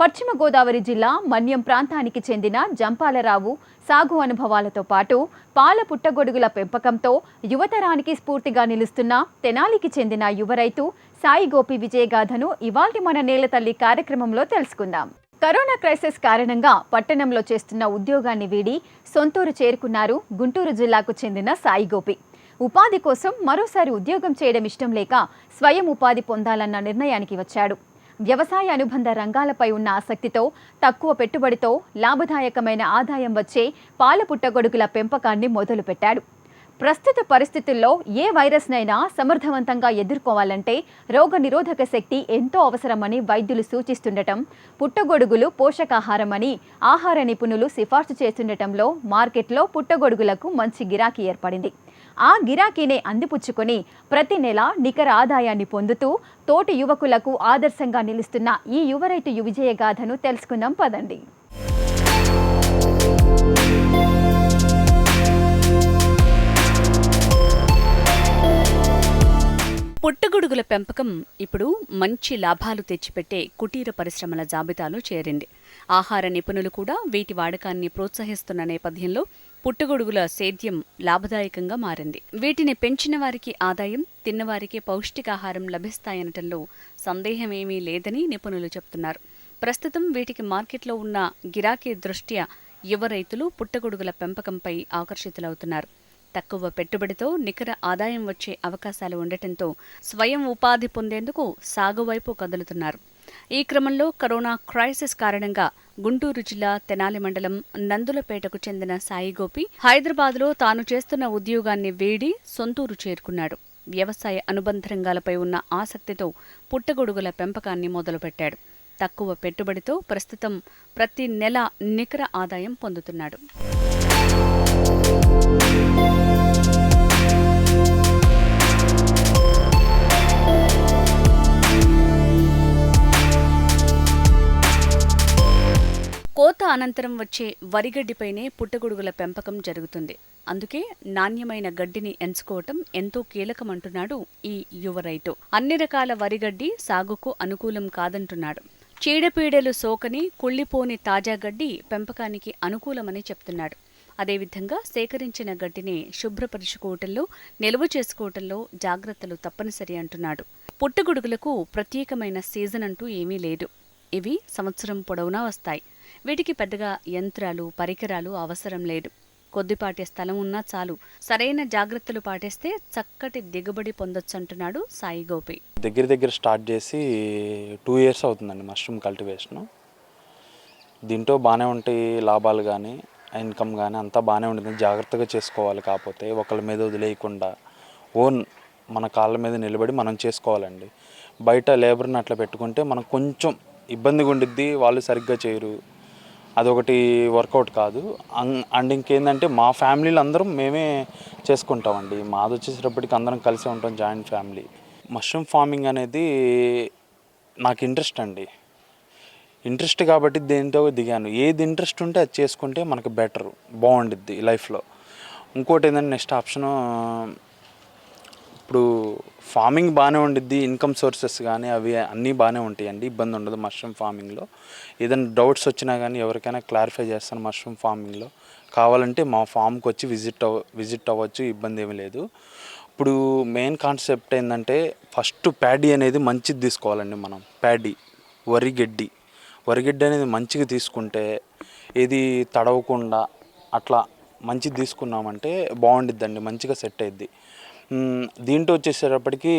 పశ్చిమ గోదావరి జిల్లా మన్యం ప్రాంతానికి చెందిన జంపాలరావు సాగు అనుభవాలతో పాటు పాల పుట్టగొడుగుల పెంపకంతో యువతరానికి స్ఫూర్తిగా నిలుస్తున్న తెనాలికి చెందిన యువ రైతు సాయి గోపి విజయగాథను ఇవాల్టి మన నేలతల్లి కార్యక్రమంలో తెలుసుకుందాం. కరోనా క్రైసిస్ కారణంగా పట్టణంలో చేస్తున్న ఉద్యోగాన్ని వీడి సొంతూరు చేరుకున్నారు గుంటూరు జిల్లాకు చెందిన సాయి గోపి. ఉపాధి కోసం మరోసారి ఉద్యోగం చేయడం ఇష్టం లేక స్వయం ఉపాధి పొందాలన్న నిర్ణయానికి వచ్చాడు. వ్యవసాయ అనుబంధ రంగాలపై ఉన్న ఆసక్తితో తక్కువ పెట్టుబడితో లాభదాయకమైన ఆదాయం వచ్చే పాల పుట్టగొడుగుల పెంపకాన్ని మొదలుపెట్టాడు. ప్రస్తుత పరిస్థితుల్లో ఏ వైరస్నైనా సమర్థవంతంగా ఎదుర్కోవాలంటే రోగ నిరోధక శక్తి ఎంతో అవసరమని వైద్యులు సూచిస్తుండటం పుట్టగొడుగులు పోషకాహారమని ఆహార నిపుణులు సిఫార్సు చేస్తుండటంలో మార్కెట్లో పుట్టగొడుగులకు మంచి గిరాకీ ఏర్పడింది. ఆ గిరాకీనే అందిపుచ్చుకొని ప్రతి నెల నికర ఆదాయాన్ని పొందుతూ తోటి యువకులకు ఆదర్శంగా నిలుస్తున్న ఈ యువ రైతు విజయ గాథను తెలుసుకుందాం. పదండి. పుట్టగొడుగుల పెంపకం ఇప్పుడు మంచి లాభాలు తెచ్చిపెట్టే కుటీర పరిశ్రమల జాబితాలో చేరింది. ఆహార నిపుణులు కూడా వీటి వాడకాన్ని ప్రోత్సహిస్తున్న నేపథ్యంలో పుట్టగొడుగుల సేద్యం లాభదాయకంగా మారింది. వీటిని పెంచిన వారికి ఆదాయం తిన్నవారికి పౌష్టికాహారం లభిస్తాయనటంలో సందేహమేమీ లేదని నిపుణులు చెబుతున్నారు. ప్రస్తుతం వీటికి మార్కెట్లో ఉన్న గిరాకీ దృష్ట్యా యువ రైతులు పుట్టగొడుగుల పెంపకంపై ఆకర్షితులవుతున్నారు. తక్కువ పెట్టుబడితో నికర ఆదాయం వచ్చే అవకాశాలు ఉండటంతో స్వయం ఉపాధి పొందేందుకు సాగువైపు కదులుతున్నారు. ఈ క్రమంలో కరోనా క్రైసిస్ కారణంగా గుంటూరు జిల్లా తెనాలి మండలం నందులపేటకు చెందిన సాయిగోపి హైదరాబాద్లో తాను చేస్తున్న ఉద్యోగాన్ని వీడి సొంతూరు చేరుకున్నాడు. వ్యవసాయ అనుబంధ రంగాలపై ఉన్న ఆసక్తితో పుట్టగొడుగుల పెంపకాన్ని మొదలుపెట్టాడు. తక్కువ పెట్టుబడితో ప్రస్తుతం ప్రతి నెల నికర ఆదాయం పొందుతున్నాడు. కోత అనంతరం వచ్చే వరిగడ్డిపైనే పుట్టగొడుగుల పెంపకం జరుగుతుంది. అందుకే నాణ్యమైన గడ్డిని ఎంచుకోవటం ఎంతో కీలకమంటున్నాడు ఈ యువ రైతు. అన్ని రకాల వరిగడ్డి సాగుకు అనుకూలం కాదంటున్నాడు. చీడపీడలు సోకని కుళ్ళిపోని తాజా గడ్డి పెంపకానికి అనుకూలమని చెప్తున్నాడు. అదేవిధంగా సేకరించిన గడ్డిని శుభ్రపరుచుకోవటంలో నిల్వ చేసుకోవటంలో జాగ్రత్తలు తప్పనిసరి అంటున్నాడు. పుట్టగొడుగులకు ప్రత్యేకమైన సీజన్ అంటూ ఏమీ లేదు. ఇవి సంవత్సరం పొడవునా వస్తాయి. వీటికి పెద్దగా యంత్రాలు పరికరాలు అవసరం లేదు. కొద్దిపాటి స్థలం ఉన్నా చాలు. సరైన జాగ్రత్తలు పాటిస్తే చక్కటి దిగుబడి పొందొచ్చంటున్నాడు సాయి గోపి. దగ్గర దగ్గర స్టార్ట్ చేసి టూ ఇయర్స్ అవుతుందండి మష్రూమ్ కల్టివేషన్. దీంట్లో బాగానే ఉంటాయి లాభాలు కానీ ఇన్కమ్ కానీ అంతా బాగానే ఉంటుంది. జాగ్రత్తగా చేసుకోవాలి కాకపోతే ఒకళ్ళ మీద వదిలేయకుండా ఓన్ మన కాళ్ళ మీద నిలబడి మనం చేసుకోవాలండి. బయట లేబర్ని అట్లా పెట్టుకుంటే మనం కొంచెం ఇబ్బందిగా ఉండిద్ది వాళ్ళు సరిగ్గా చేయరు. అదొకటి వర్కౌట్ కాదు. అండ్ ఇంకేంటంటే మా ఫ్యామిలీలు అందరం మేమే చేసుకుంటామండి. మాది వచ్చేసేటప్పటికి అందరం కలిసి ఉంటాం జాయింట్ ఫ్యామిలీ. మష్రూమ్ ఫార్మింగ్ అనేది నాకు ఇంట్రెస్ట్ అండి. ఇంట్రెస్ట్ కాబట్టి దేంతో దిగాను. ఏది ఇంట్రెస్ట్ ఉంటే అది చేసుకుంటే మనకు బెటర్ బాగుండిద్ది లైఫ్లో. ఇంకోటి ఏంటంటే నెక్స్ట్ ఆప్షను ఇప్పుడు ఫార్మింగ్ బాగానే ఉండిద్ది ఇన్కమ్ సోర్సెస్ కానీ అవి అన్నీ బాగానే ఉంటాయండి. ఇబ్బంది ఉండదు మష్రూమ్ ఫార్మింగ్లో ఏదైనా డౌట్స్ వచ్చినా కానీ ఎవరికైనా క్లారిఫై చేస్తాను మష్రూమ్ ఫార్మింగ్లో కావాలంటే మా ఫామ్కి వచ్చి విజిట్ అవ విజిట్ అవ్వచ్చు ఇబ్బంది ఏమీ లేదు. ఇప్పుడు మెయిన్ కాన్సెప్ట్ ఏంటంటే ఫస్ట్ ప్యాడీ అనేది మంచిది తీసుకోవాలండి మనం. ప్యాడీ వరి గడ్డి. వరిగడ్డి అనేది మంచిగా తీసుకుంటే ఏది తడవకుండా అట్లా మంచిది తీసుకున్నామంటే బాగుండిద్దండి మంచిగా సెట్ అయ్యిద్ది దీంట్లో వచ్చేసేటప్పటికి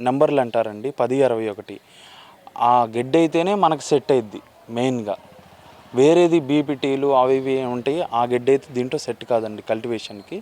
నెంబర్లు అంటారండి పది అరవై ఒకటి. ఆ గడ్డి అయితేనే మనకు సెట్ అయింది మెయిన్గా. వేరేది బీపీటీలు అవి ఇవి ఉంటాయి ఆ గెడ్డ అయితే దీంట్లో సెట్ కాదండి కల్టివేషన్కి.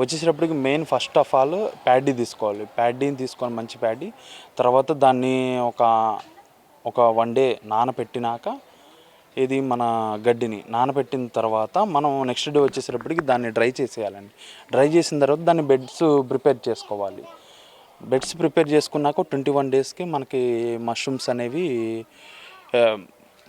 వచ్చేసేటప్పటికి main first of all paddy తీసుకోవాలి. ప్యాడీని తీసుకొని మంచి ప్యాడీ తర్వాత దాన్ని ఒక ఒక వన్ డే నానపెట్టినాక ఇది మన గడ్డిని నానబెట్టిన తర్వాత మనం నెక్స్ట్ డే వచ్చేసేటప్పటికి దాన్ని డ్రై చేసేయాలండి. డ్రై చేసిన తర్వాత దాన్ని బెడ్స్ ప్రిపేర్ చేసుకోవాలి. బెడ్స్ ప్రిపేర్ చేసుకున్నాక ట్వంటీ వన్ డేస్కి మనకి మష్రూమ్స్ అనేవి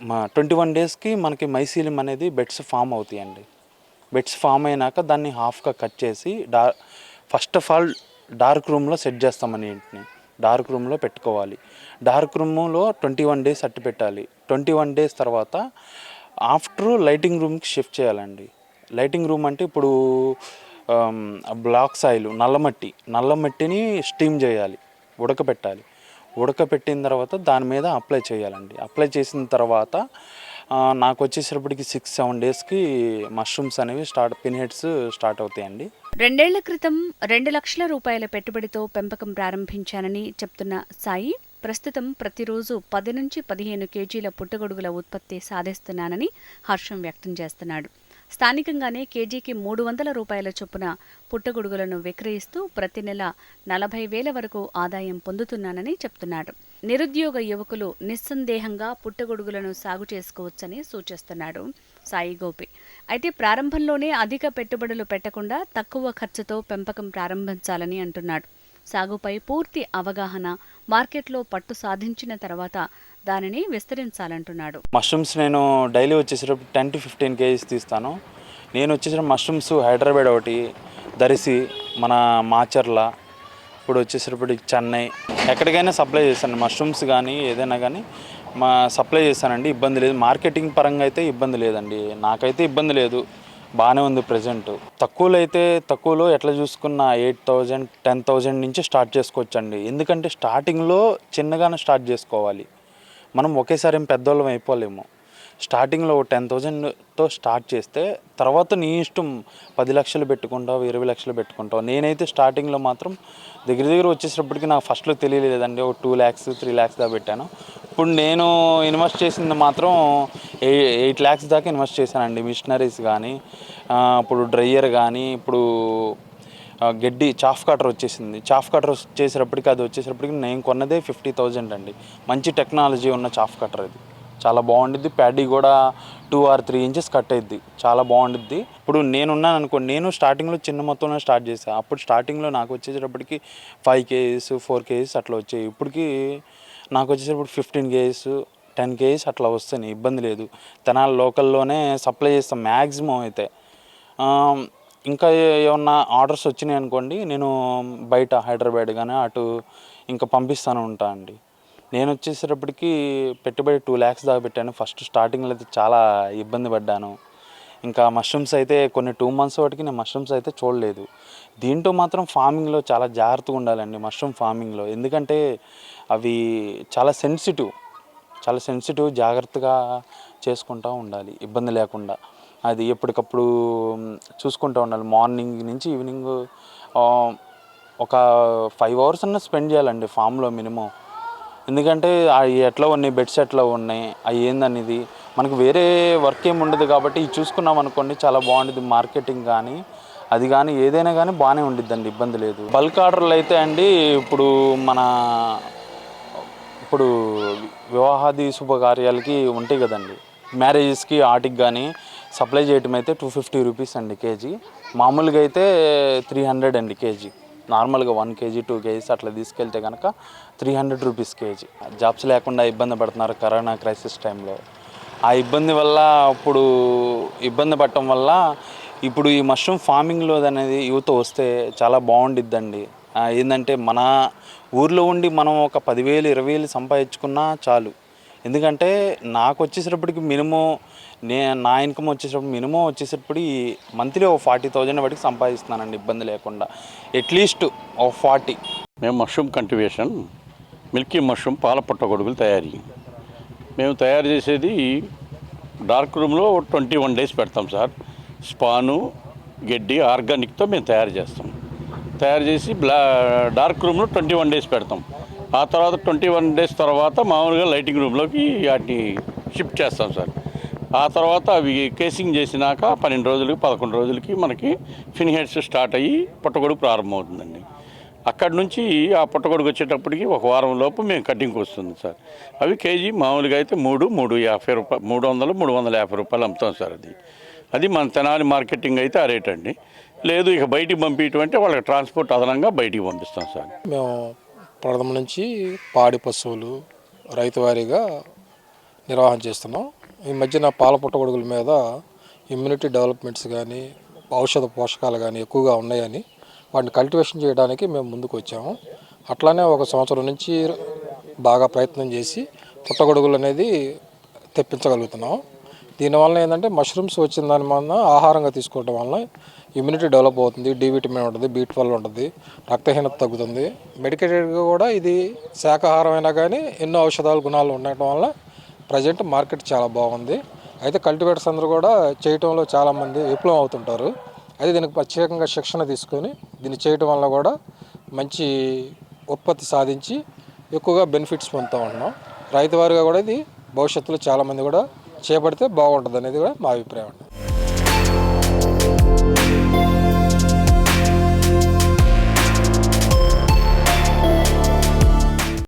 మా ట్వంటీ వన్ డేస్కి మనకి మైసీలిం అనేది బెడ్స్ ఫామ్ అవుతాయండి. బెడ్స్ ఫామ్ అయినాక దాన్ని హాఫ్గా కట్ చేసి డా ఫస్ట్ ఆఫ్ ఆల్ డార్క్ రూమ్లో సెట్ చేస్తామని ఇంటిని డార్క్ రూమ్లో పెట్టుకోవాలి. డార్క్ రూమ్లో ట్వంటీ వన్ డేస్ అట్టు పెట్టాలి. ట్వంటీ వన్ డేస్ తర్వాత ఆఫ్టర్ లైటింగ్ రూమ్కి షిఫ్ట్ చేయాలండి. లైటింగ్ రూమ్ అంటే ఇప్పుడు బ్లాక్ సాయిల్ నల్లమట్టి నల్లమట్టిని స్టీమ్ చేయాలి ఉడకపెట్టాలి. ఉడకపెట్టిన తర్వాత దాని మీద అప్లై చేయాలండి. అప్లై చేసిన తర్వాత నాకు వచ్చేసేటప్పటికి సిక్స్ సెవెన్ డేస్కి మష్రూమ్స్ అనేవి స్టార్ట్ పిన్ హెడ్స్ స్టార్ట్ అవుతాయండి. రెండేళ్ళ క్రితం రెండు లక్షల రూపాయల పెట్టుబడితో పెంపకం ప్రారంభించానని చెప్తున్న సాయి ప్రస్తుతం ప్రతిరోజు పది నుంచి పదిహేను కేజీల పుట్టగొడుగుల ఉత్పత్తి సాధిస్తున్నానని హర్షం వ్యక్తం చేస్తున్నాడు. స్థానికంగానే కేజీకి మూడు వందల రూపాయల చొప్పున పుట్టగొడుగులను విక్రయిస్తూ ప్రతి నెల నలభై వేల వరకు ఆదాయం పొందుతున్నానని చెప్తున్నాడు. నిరుద్యోగ యువకులు నిస్సందేహంగా పుట్టగొడుగులను సాగు చేసుకోవచ్చని సూచిస్తున్నాడు సాయి గోపి. అయితే ప్రారంభంలోనే అధిక పెట్టుబడులు పెట్టకుండా తక్కువ ఖర్చుతో పెంపకం ప్రారంభించాలని అంటున్నాడు. సాగుపై పూర్తి అవగాహన మార్కెట్లో పట్టు సాధించిన తర్వాత దానిని విస్తరించాలంటున్నాడు. మష్రూమ్స్ నేను డైలీ వచ్చేసేటప్పుడు టెన్ టు ఫిఫ్టీన్ కేజీస్ తీస్తాను. నేను వచ్చేసిన మష్రూమ్స్ హైదరాబాద్ ఒకటి దరిసి మన మాచర్ల ఇప్పుడు వచ్చేసేటప్పటికి చెన్నై. ఎక్కడికైనా సప్లై చేస్తాను. మష్రూమ్స్ కానీ ఏదైనా కానీ మా సప్లై చేస్తానండి. ఇబ్బంది లేదు. మార్కెటింగ్ పరంగా అయితే ఇబ్బంది లేదండి. నాకైతే ఇబ్బంది లేదు. బాగానే ఉంది ప్రజెంట్ తక్కువలో అయితే తక్కువలో ఎట్లా చూసుకున్న ఎయిట్ థౌజండ్ టెన్ థౌజండ్ నుంచి స్టార్ట్ చేసుకోవచ్చండి. ఎందుకంటే స్టార్టింగ్లో చిన్నగానే స్టార్ట్ చేసుకోవాలి. మనం ఒకేసారి ఏం పెద్దోళ్ళం అయిపోలేము. స్టార్టింగ్లో ఒక టెన్ థౌజండ్తో స్టార్ట్ చేస్తే తర్వాత నీ ఇష్టం పది లక్షలు పెట్టుకుంటావు ఇరవై లక్షలు పెట్టుకుంటావు. నేనైతే స్టార్టింగ్లో మాత్రం దగ్గర దగ్గర వచ్చేటప్పటికి నాకు ఫస్ట్లో తెలియలేదండి. ఒక టూ ల్యాక్స్ త్రీ ల్యాక్స్ దాకా పెట్టాను. ఇప్పుడు నేను ఇన్వెస్ట్ చేసింది మాత్రం ఎయి ఎయిట్ ల్యాక్స్ దాకా ఇన్వెస్ట్ చేశానండి. మిషనరీస్ కానీ ఇప్పుడు డ్రయ్యర్ కానీ ఇప్పుడు గడ్డి చాఫ్ కటర్ వచ్చేసింది. చాఫ్ కటర్ వచ్చేసేటప్పటికి అది వచ్చేసేటప్పటికి నేను కొన్నదే ఫిఫ్టీ థౌజండ్ అండి. మంచి టెక్నాలజీ ఉన్న చాఫ్ కటర్ అది. చాలా బాగుండిద్ది. ప్యాడీ కూడా two or three inches cut అయ్యిద్ది చాలా బాగుండిద్ది. ఇప్పుడు నేనున్నాను అనుకో నేను స్టార్టింగ్లో చిన్న మొత్తంలో స్టార్ట్ చేశాను అప్పుడు స్టార్టింగ్లో నాకు వచ్చేటప్పటికి ఫైవ్ కేజీస్ ఫోర్ కేజీస్ అట్లా వచ్చాయి. ఇప్పటికి నాకు వచ్చేటప్పుడు ఫిఫ్టీన్ కేజీస్ టెన్ కేజీస్ అట్లా వస్తాయి. ఇబ్బంది లేదు. తెనాలి లోకల్లోనే సప్లై చేస్తాం మ్యాక్సిమం అయితే. ఇంకా ఏమన్నా ఆర్డర్స్ వచ్చినాయి అనుకోండి నేను బయట హైదరాబాద్ కానీ అటు ఇంకా పంపిస్తాను ఉంటా అండి. నేను వచ్చేసేటప్పటికి పెట్టుబడి టూ ల్యాక్స్ దాకా పెట్టాను. ఫస్ట్ స్టార్టింగ్లో అయితే చాలా ఇబ్బంది పడ్డాను. ఇంకా మష్రూమ్స్ అయితే కొన్ని టూ మంత్స్ వాటికి నేను మష్రూమ్స్ అయితే చూడలేదు. దీంట్లో మాత్రం ఫార్మింగ్లో చాలా జాగ్రత్తగా ఉండాలండి మష్రూమ్ ఫార్మింగ్లో ఎందుకంటే అవి చాలా సెన్సిటివ్ చాలా సెన్సిటివ్ జాగ్రత్తగా చేసుకుంటూ ఉండాలి. ఇబ్బంది లేకుండా. అది ఎప్పటికప్పుడు చూసుకుంటూ ఉండాలి. మార్నింగ్ నుంచి ఈవినింగ్ ఒక ఫైవ్ అవర్స్ అన్న స్పెండ్ చేయాలండి ఫామ్లో మినిమం ఎందుకంటే అవి ఎట్లా ఉన్నాయి బెడ్స్ ఎట్లా ఉన్నాయి అవి ఏందనేది మనకు వేరే వర్క్ ఏమి ఉండదు కాబట్టి ఇది చూసుకున్నాం అనుకోండి చాలా బాగుంటుంది మార్కెటింగ్ కానీ అది కానీ ఏదైనా కానీ బాగానే ఉండిద్దండి ఇబ్బంది లేదు. బల్క్ ఆర్డర్లు అయితే అండి ఇప్పుడు మన ఇప్పుడు వివాహాది శుభకార్యాలకి ఉంటాయి కదండి. మ్యారేజెస్కి ఆటికి కానీ సప్లై చేయటం అయితే టూ ఫిఫ్టీ రూపీస్ అండి కేజీ. మామూలుగా అయితే త్రీ హండ్రెడ్ అండి కేజీ. నార్మల్గా వన్ కేజీ టూ కేజీస్ అట్లా తీసుకెళ్తే కనుక three hundred rupees kg. Jobs లేకుండా ఇబ్బంది పడుతున్నారు కరోనా క్రైసిస్ టైంలో ఆ ఇబ్బంది వల్ల అప్పుడు ఇబ్బంది పడటం వల్ల ఇప్పుడు ఈ మష్రూమ్ ఫార్మింగ్లో అనేది యువత వస్తే చాలా బాగుండిద్దండి. ఏంటంటే మన ఊర్లో ఉండి మనం ఒక పదివేలు ఇరవై వేలు సంపాదించుకున్నా చాలు. ఎందుకంటే నాకు వచ్చేసేటప్పటికి మినిమం నే నా ఇన్కమ్ వచ్చేటప్పుడు మినిమం వచ్చేసేటప్పుడు మంత్లీ ఒక ఫార్టీ థౌజండ్ వాటికి సంపాదిస్తున్నానండి ఇబ్బంది లేకుండా. అట్లీస్ట్ ఒక ఫార్టీ. మేము మష్రూమ్ కల్టివేషన్ మిల్కీ మష్రూమ్ పాల పుట్టగొడుగులు తయారీ. మేము తయారు చేసేది డార్క్ రూమ్లో ట్వంటీ వన్ డేస్ పెడతాం సార్. స్పాను గడ్డి ఆర్గానిక్తో మేము తయారు చేస్తాం. తయారు చేసి బ్లా డార్క్ రూమ్లో ట్వంటీ వన్ డేస్ పెడతాం. ఆ తర్వాత ట్వంటీ వన్ డేస్ తర్వాత మామూలుగా లైటింగ్ రూమ్లోకి వాటిని షిఫ్ట్ చేస్తాం సార్. ఆ తర్వాత అవి కేసింగ్ చేసినాక పన్నెండు రోజులకి పదకొండు రోజులకి మనకి ఫిన్ హెడ్స్ స్టార్ట్ అయ్యి పుట్టగొడుగు ప్రారంభమవుతుందండి. అక్కడి నుంచి ఆ పుట్టగొడుగు వచ్చేటప్పటికి ఒక వారం లోపు మేము కటింగ్కి వస్తుంది సార్. అవి కేజీ మామూలుగా అయితే మూడు మూడు యాభై రూపాయలు మూడు వందలు మూడు వందల యాభై రూపాయలు అమ్ముతాం సార్ అది. అది మన తెనాలి మార్కెటింగ్ అయితే ఆ రేట్ అండి. లేదు ఇక బయటికి పంపించడం అంటే వాళ్ళకి ట్రాన్స్పోర్ట్ అదనంగా బయటికి పంపిస్తాం సార్. మేము ప్రథమ నుంచి పాడి పశువులు రైతు వారీగా నిర్వహణ చేస్తున్నాం. ఈ మధ్యన పాల పుట్టగొడుగుల మీద ఇమ్యూనిటీ డెవలప్మెంట్స్ కానీ ఔషధ పోషకాలు కానీ ఎక్కువగా ఉన్నాయని వాటిని కల్టివేషన్ చేయడానికి మేము ముందుకు వచ్చాము. అట్లానే ఒక సంవత్సరం నుంచి బాగా ప్రయత్నం చేసి పుట్టగొడుగులు అనేది తెప్పించగలుగుతున్నాం. దీనివల్ల ఏంటంటే మష్రూమ్స్ వచ్చిన దాని వలన ఆహారంగా తీసుకోవడం వలన ఇమ్యూనిటీ డెవలప్ అవుతుంది డి విటమిన్ ఉంటుంది బీ ట్వెల్వ్ ఉంటుంది రక్తహీనత తగ్గుతుంది. మెడికేటెడ్గా కూడా ఇది శాకాహారం అయినా కానీ ఎన్నో ఔషధాల గుణాలు ఉండటం వల్ల ప్రజెంట్ మార్కెట్ చాలా బాగుంది. అయితే కల్టివేటర్స్ అందరూ కూడా చేయటంలో చాలామంది విప్లవం అవుతుంటారు. అయితే దీనికి ప్రత్యేకంగా శిక్షణ తీసుకొని దీన్ని చేయటం వల్ల కూడా మంచి ఉత్పత్తి సాధించి ఎక్కువగా బెనిఫిట్స్ పొందుతూ ఉన్నాం. రైతు వారిగా కూడా ఇది భవిష్యత్తులో చాలామంది కూడా చేపడితే బాగుంటుంది అనేది కూడా మా అభిప్రాయం